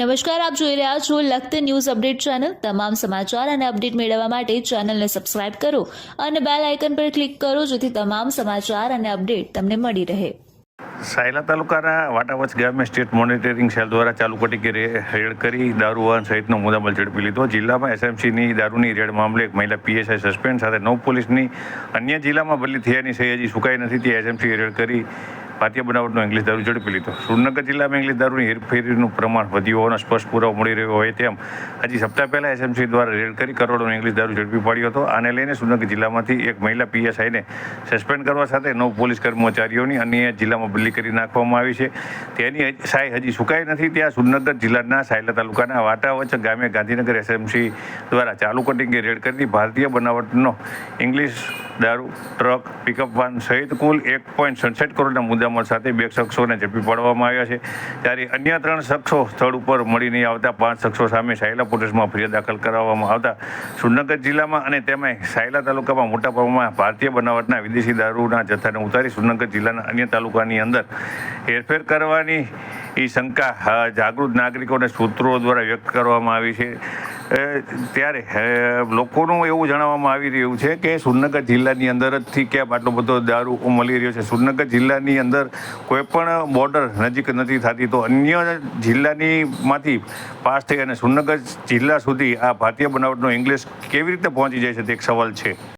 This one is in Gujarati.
નમસ્કાર, આપ જોઈ રહ્યા છો લખત ન્યૂઝ અપડેટ ચેનલ. તમામ સમાચાર અને અપડેટ મેળવવા માટે ચેનલને સબસ્ક્રાઇબ કરો અને બેલ આઇકન પર ક્લિક કરો જેથી તમામ સમાચાર અને અપડેટ તમને મળી રહે. સાયલા તાલુકાના વાટાવચ ગામે સ્ટેટ મોનિટરિંગ સેલ દ્વારા ચાલુ કટીકે રે- રેડ કરી દારૂ વાહન સહિતનો મુદ્દામાલ ઝડપી લીધો. જિલ્લામાં એસએમસીની દારૂની રેડ મામલે એક મહિલા પીએસઆઈ સસ્પેન્ડ, સાથે નવ પોલીસની અન્ય જિલ્લામાં બદલી થયાની સહી હજી સુકાઈ નથી. તે એસએમસી રેડ કરી ભારતીય બનાવટનો ઇંગ્લિશ દારૂ ઝડપી લીધો. સુરનગર જિલ્લામાં ઇંગ્લિશ દારૂની હેરફેરીનું પ્રમાણ વધ્યું હોવાનો સ્પષ્ટ પુરાવો મળી રહ્યો હોય તેમ હજી સપ્તાહ પહેલા એસએમસી દ્વારા રેડ કરી કરોડોનો ઇંગ્લિશ દારૂ ઝડપી પાડ્યો હતો. આને લઈને સુરનગર જિલ્લામાંથી એક મહિલા પીએસઆઈને સસ્પેન્ડ કરવા સાથે નવ પોલીસ કર્મચારીઓની અન્ય જિલ્લામાં બદલી કરી નાખવામાં આવી છે. તેની સાય હજી સુકાઈ નથી. ત્યાં સુરનગર જિલ્લાના સાયલા તાલુકાના વાટાવચ ગામે ગાંધીનગર એસએમસી દ્વારા ચાલુ કટિંગે રેડ કરી ભારતીય બનાવટનો ઇંગ્લિશ દારૂ, ટ્રક પિકઅપ વાન સહિત કુલ એક પોઈન્ટ સડસઠ કરોડના મુદ્દામાલ સાથે બે શખ્સોને ઝડપી પાડવામાં આવ્યા છે. ત્યારે અન્ય ત્રણ શખ્સો સ્થળ ઉપર મળી નહીં આવતા પાંચ શખ્સો સામે સાયલા પોલીસમાં ફરિયાદ દાખલ કરાવવામાં આવતા સુરનગર જિલ્લામાં અને તેમાં સાયલા તાલુકામાં મોટા પ્રમાણમાં ભારતીય બનાવટના વિદેશી દારૂના જથ્થાને ઉતારી સુરનગર જિલ્લાના અન્ય તાલુકાની અંદર હેરફેર કરવાની એ શંકા જાગૃત નાગરિકોને સૂત્રો દ્વારા વ્યક્ત કરવામાં આવી છે. ત્યારે લોકોનું એવું જણાવવામાં આવી રહ્યું છે કે સુરનગર જિલ્લાની અંદર જથી કેમ આટલો બધો દારૂ મળી રહ્યો છે? સુરનગર જિલ્લાની અંદર કોઈ પણ બોર્ડર નજીક નથી થતી, તો અન્ય જિલ્લાની માંથી પાસ થઈ અને સુરનગર જિલ્લા સુધી આ ભારતીય બનાવટનો ઇંગ્લિશ કેવી રીતે પહોંચી જાય છે તે એક સવાલ છે.